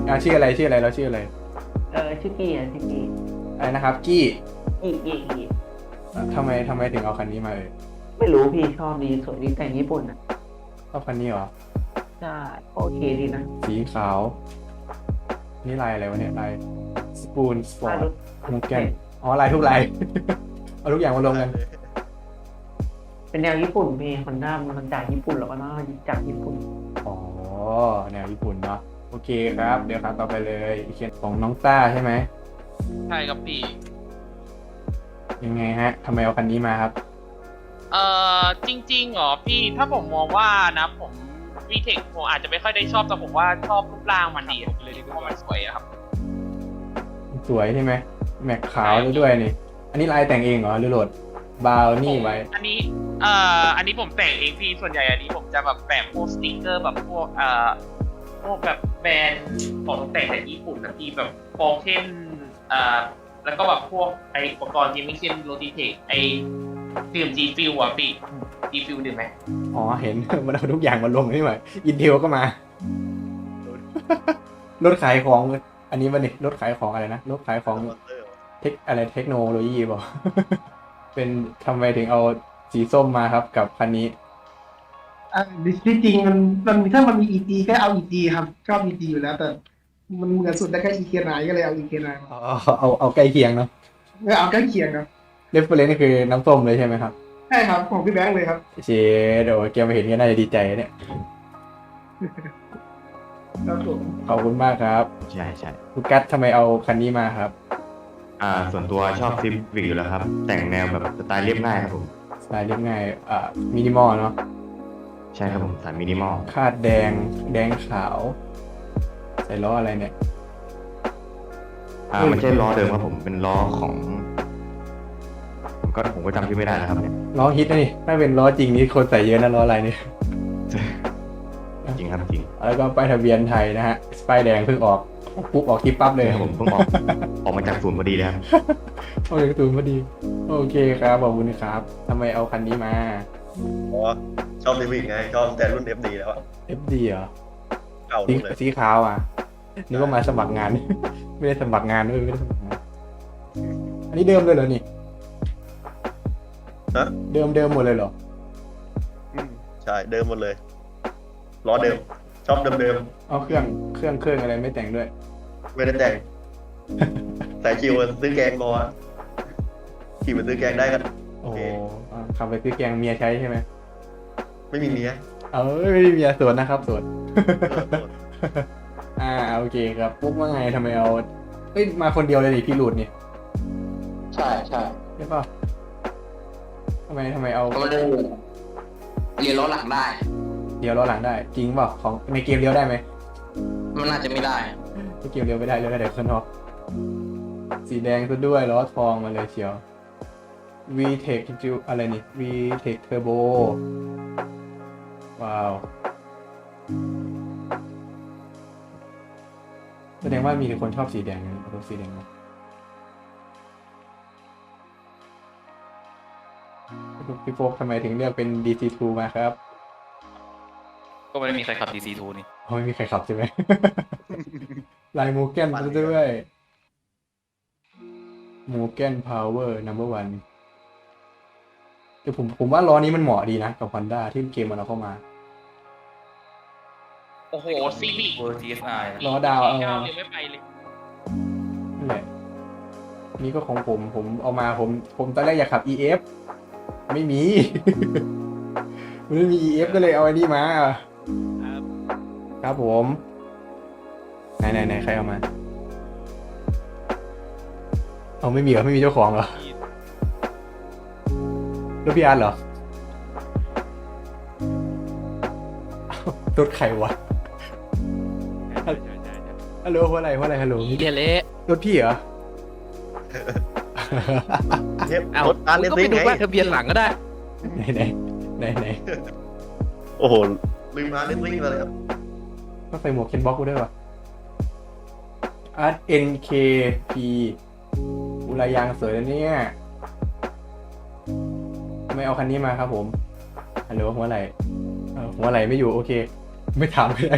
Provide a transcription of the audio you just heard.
ไม่เอาคันอะชื่ออะไรชื่ออะไรเราชื่ออะไรเออชื่อกี้อะชื่อกี้อะไรนะครับ กี้อีกอีกอีกอะทำไมทำไมถึงเอาคันนี้มาเอ่ยไม่รู้พี่ชอบดีสวยดีแต่งญี่ปุ่นอะชอบคันนี้เหรอใช่โอเคดีนะสีขาว นี่ลายอะไรวะเนี่ยลายสปูนสปอร์ตมูแกนอ๋อลายทุกลาย เอาทุกอย่างมารวมกันเป็นแนวญี่ปุ่นพี่คอนด้ามันจากญี่ปุ่นแล้วก็น่าจากญี่ปุ่น อ๋อแนวญี่ปุ่นเนาะโอ เคครับ เดี๋ยวครับต่อไปเลยอีกเขียนของน้องต้าใช่ไหม ใช่ครับพี่ ยังไงฮะทำไมเอาคันนี้มาครับ เอ่อจริงๆเหรอพี่ถ้าผมมองว่านะผมวีเทคผมอาจจะไม่ค่อยได้ชอบแต่ผมว่าชอบรูปร่างมันดีอะเลยเพราะมันสวยอะครับ สวยใช่ไหมแม็กขาวด้วยนี่ อันนี้ลายแต่งเองเหรอหรือโหลดบาวนี่ไว้ อันนี้เอ่ออันนี้ผมแต่งเองพี่ส่วนใหญ่อันนี้ผมจะแบบแปะพวกสติ๊กเกอร์แบบพวกเอ่อพวกแบบ แบรนด์ของแต่งจากญี่ปุ่นนะพี่แบบฟองเช่นเอ่อแล้วก็แบบพวกไออุปกรณ์ยิมมิ่งเช่นโลจิเทคไอดื่มจีฟิลอะพี่จีฟิลดื่มไหมอ๋อเห็น มันเอาทุกอย่างมาลงนี่หว่าอินเทลก็มารถขายของอันนี้มันนี่รถขายของอะไรนะรถขายของเทคอะไรเทคโนโลยีบอกเป็นทำไมถึงเอาสีส้มมาครับกับคันนี้ อ่าที่จริงมันมันถ้ามันมี EG ก็เอา EG ครับชอบ EG อยู่แล้วแต่ มันเหมือนสุดได้แค่ EK นก็เลยเอา EK นเอาเอาเอาเอาใกล้เคียงเนาะไม่เอาใกล้เคียงครับเรฟเฟรนซ์คือน้ำส้มเลยใช่ไหมครับใช่ครับของพี่แบงค์เลยครับเชดโอ้แกมาเห็นก็น่าจะดีใจเนี่ยครับผมขอบคุณมากครับใช่ใช่ลูกัสทำไมเอาคันนี้มาครับ อ่า ส่วนตัวชอบซิฟวิกอยู่แล้วครับ แต่งแนวแบบสไตล์เรียบง่ายครับผมสไตล์เรียบง่ายอ่ามินิมอลเนาะ ใช่ครับผมสายมินิมอลคาดแดงแดงขาว ใส่ล้ออะไรเนี่ยอ่าไม่ใช่ล้อเดิมครับผมเป็นล้อของผมก็ผมก็จำชื่อไม่ได้นะครับเนี่ยล้อฮิตนะนี่ถ้าเป็นล้อจริงนี่คนใส่เยอะนะล้ออะไรเนี่ยจริงครับจริง แล้วก็ป้ายทะเบียนไทยนะฮะป้ายแดงเพิ่งออกปุ๊บออกคลิปปั๊บเลยครับผมเพิ่งออกออกมาจากศูนย์พอดีเลยครับโอ้ยการ์ตูนพอดี โอเคครับขอบคุณครับทำไมเอาคันนี้มา เพราะว่าชอบลิมิกไงชอบตั้งแต่รุ่น FD แล้วอะ FD เหรอเก่าสีรุ่นเลยสีขาวอะนึกว่ามาสมัครงาน ไม่ได้สมัครงานด้วยไม่ได้สมัครงานอันนี้เดิมเลยเหรอนี่ฮะเดิมเดิมหมดเลยเหรอใช่เดิมหมดเลยล้อเดิม ชอบเดิมเดิมเอาเครื่องเครื่องเครื่องอะไรไม่แต่งด้วย ๆไม่ได้แต่ง สายคิวซื้อแกงรออะขี่ไปซื้อแกงได้กัน โอ้โอเคอ่าขับไปซื้อแกงเมียใช้ใช่ไหมไม่มีเมียเออไม่ได้เมียสวนนะครับสวนเอออ่าโอเคครับปุ๊บว่าไงทำไมเอาเอ้ยมาคนเดียวเลยดิพี่หลุดนี่ใช่ใช่ใช่ป่ะทำไมทำไมเอาก็มันเรียนล้อหลังได้เดียวล้อหลังได้ จริงเปล่าของในเกมเลี้ยวได้ไหมมันน่าจะไม่ได้ในเกมเลี้ยวไม่ได้เลี้ยวได้แต่ข้างนอกสีแดงซะด้วยล้อทองมาเลยเชียว VTEC จิวอะไรนี่ VTEC Turbo ว้าว แสดงว่ามีแต่คนชอบสีแดงนะรถสีแดงนะพี่โฟกทำไมถึงเลือกเป็น DC2 มาครับก็ไม่ได้มีใครขับ DC2 นี่เพราะไม่มีใครขับใช่ไหม ลายมูเกนซะด้วยมูเกนพาวเวอร์นัมเบอร์วัน แต่ผมผมว่าล้อนี้มันเหมาะดีนะ กับ Honda ที่เกมมันเอาเข้ามา โอ้โหซีบิเวอร์ TSI นะล้อดาวเอาเก้าเลยไม่ไปเลย นั่นแหละนี่ก็ของผมผมเอามาผม ผมตอนแรกอยากขับ EF ไม่มี มันไม่มี EF ก็เลยเอาอันนี้มาครับผม ไหนไหนไหนใครเอามา เอาไม่มีเหรอ ไม่มีเจ้าของเหรอ รถพี่อาร์ตเหรออ้าวรถใครวะฮัลโหลหัวอะไรหัวอะไรฮัลโหลเรียเละรถพี่เหรอเทปเอ้ารถการมึเล่งนก็ซิไปงดูไงว่าทะเบียนหลังก็ได้ไหนไหนไหนไหนโอ้โหลืมร้านเล่นซิงมาเลยครับต้องใส่หมวกเคนบ็อกกูด้วยวะอาร์ต NKP อุรายางสวยแล้วเนี่ยทำไมเอาคันนี้มาครับผมฮัลโหลหัวไหลหัวไหลไม่อยู่โอเค ไม่ถามไม่ได้